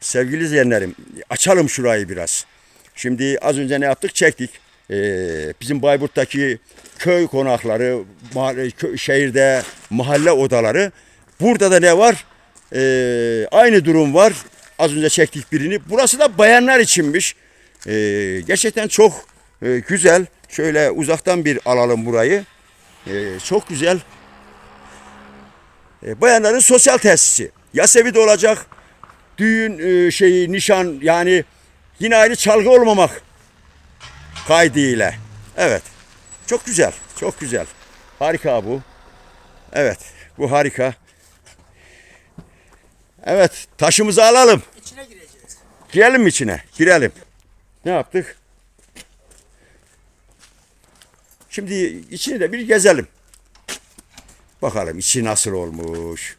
sevgili izleyenlerim açalım şurayı biraz. Şimdi az önce ne yaptık? Çektik. Ee, bizim Bayburt'taki köy konakları, mahalle, kö- şehirde mahalle odaları. Burada da ne var? Ee, aynı durum var. Az önce çektik birini. Burası da bayanlar içinmiş. Ee, gerçekten çok e, güzel. Şöyle uzaktan bir alalım burayı. Ee, çok güzel. Ee, bayanların sosyal tesisi. Yasevi de olacak. Düğün e, şeyi, nişan yani yine aynı çalgı olmamak kaydıyla. Evet. Çok güzel. Çok güzel. Harika bu. Evet. Bu harika. Evet. Taşımızı alalım. İçine gireceğiz. Girelim mi içine? Girelim. Ne yaptık? Şimdi içini de bir gezelim. Bakalım içi nasıl olmuş.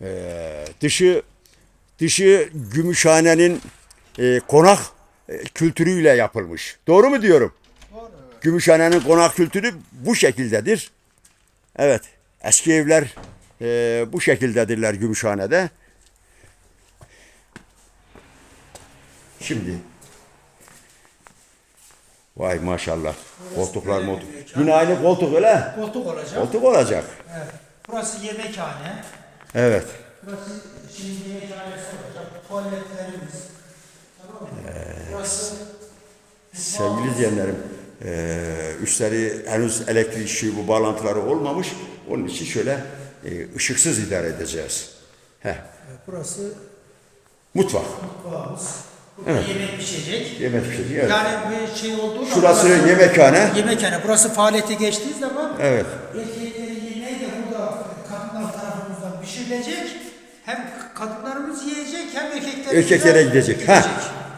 Ee, dışı dışı Gümüşhane'nin e, konak e, kültürüyle yapılmış. Doğru mu diyorum? Doğru. Gümüşhane'nin konak kültürü bu şekildedir. Evet. Eski evler e, bu şekildedirler Gümüşhane'de. Şimdi Vay maşallah. Koltuklar moltuk. Yine aynı koltuk öyle. Koltuk olacak. Koltuk olacak. Evet. Burası yemekhane. Evet. Burası şimdi yemekhanesi olacak. Tuvaletlerimiz. Tamam mı? Burası Sevgili izleyenlerim, eee üstleri henüz elektrik ışığı bu bağlantıları olmamış. Onun için şöyle e, ışıksız idare edeceğiz. Heh. burası Mutfak. mutfağımız. Burada yemek pişecek. Yemek pişirici. Evet. Yani bir şey olduğu zaman Şurası burası- yemekhane. Yemekhane. Burası faaliyete geçtiği zaman Evet. erkeklerin yemeği de burada kadınlar tarafımızdan pişirilecek. Hem kadınlarımız yiyecek hem erkeklerimiz Erkeklere de gidecek. Ha.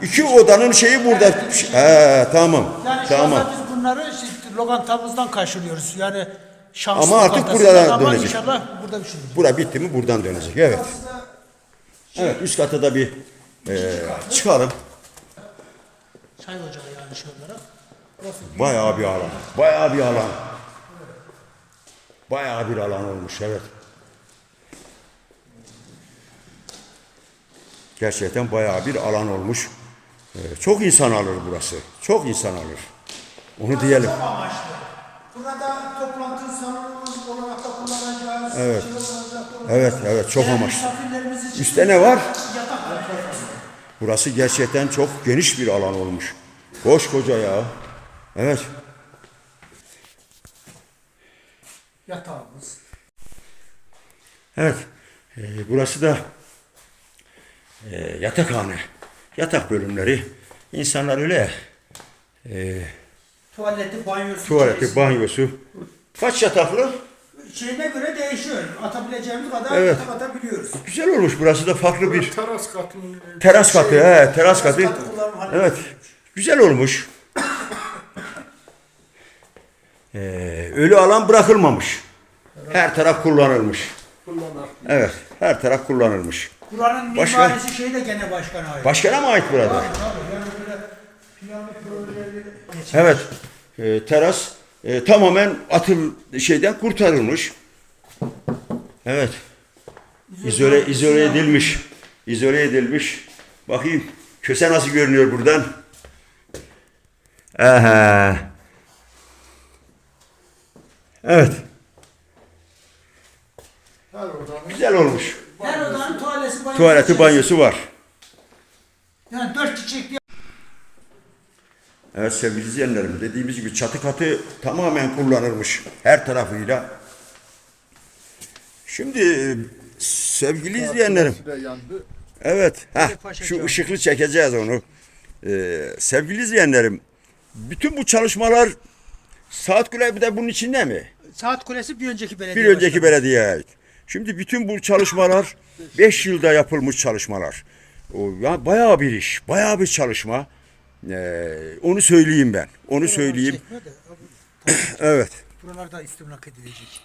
İki odanın şeyi burada. He, tamam. Yani şu tamam. anda biz bunları işte lokantamızdan karşılıyoruz. Yani şans Ama artık lokantasından buradan ama dönecek. inşallah burada bir şey. Bura bitti mi buradan dönecek. Evet. Evet üst kata da bir eee, çıkalım. Çay ocağı yani şey olarak. Burası Bayağı bir alan. Bayağı bir alan. Bayağı bir alan olmuş evet. Gerçekten bayağı bir alan olmuş. Ee, çok insan alır burası. Çok insan alır. Onu diyelim. Çok amaçlı. Burada toplantı salonumuz olarak da kullanacağız. Evet. Evet evet çok amaçlı. Üstte ne var? Yatak var. Burası gerçekten çok geniş bir alan olmuş. Koskoca ya. Evet. Yatağımız. Evet. Ee, burası da e, yatakhane. Yatak bölümleri. İnsanlar öyle e, Tuvaleti, banyosu. tuvaleti, banyosu. Kaç yataklı? Şeyine göre değişiyor. Atabileceğimiz kadar Evet. yatak atabiliyoruz. Güzel olmuş. Burası da farklı bir Teras katının teras katı. He, teras katı. katı halinde. Evet. Güzel olmuş. Ee, ölü alan bırakılmamış. Her taraf kullanılmış. Evet. Her taraf kullanılmış. Buranın Başka? mimarisi şey de gene başkana ait. Başkana mı ait burada? Tabii, tabii. Yani böyle planlı projeleri. Evet. e, teras e, tamamen atıl şeyden kurtarılmış. Evet. İzole izole edilmiş. İzole edilmiş. Bakayım köse nasıl görünüyor buradan? Aha. Evet. Güzel olmuş. Her odanın tuvaleti, banyosu. Tuvaleti, banyosu var. Yani dört çiçekli Evet sevgili izleyenlerim dediğimiz gibi çatı katı tamamen kullanılmış her tarafıyla. Şimdi e, sevgili izleyenlerim evet heh, şu ışıklı çekeceğiz onu. Ee, sevgili izleyenlerim bütün bu çalışmalar Saat Kule bir de bunun içinde mi? Saat Kulesi bir önceki belediye Bir önceki başkanı. belediyeye ait. Şimdi bütün bu çalışmalar 5 yılda yapılmış çalışmalar. O ya bayağı bir iş, bayağı bir çalışma. Ee, onu söyleyeyim ben. Onu söyleyeyim. Evet. Buralarda istimlak edilecek.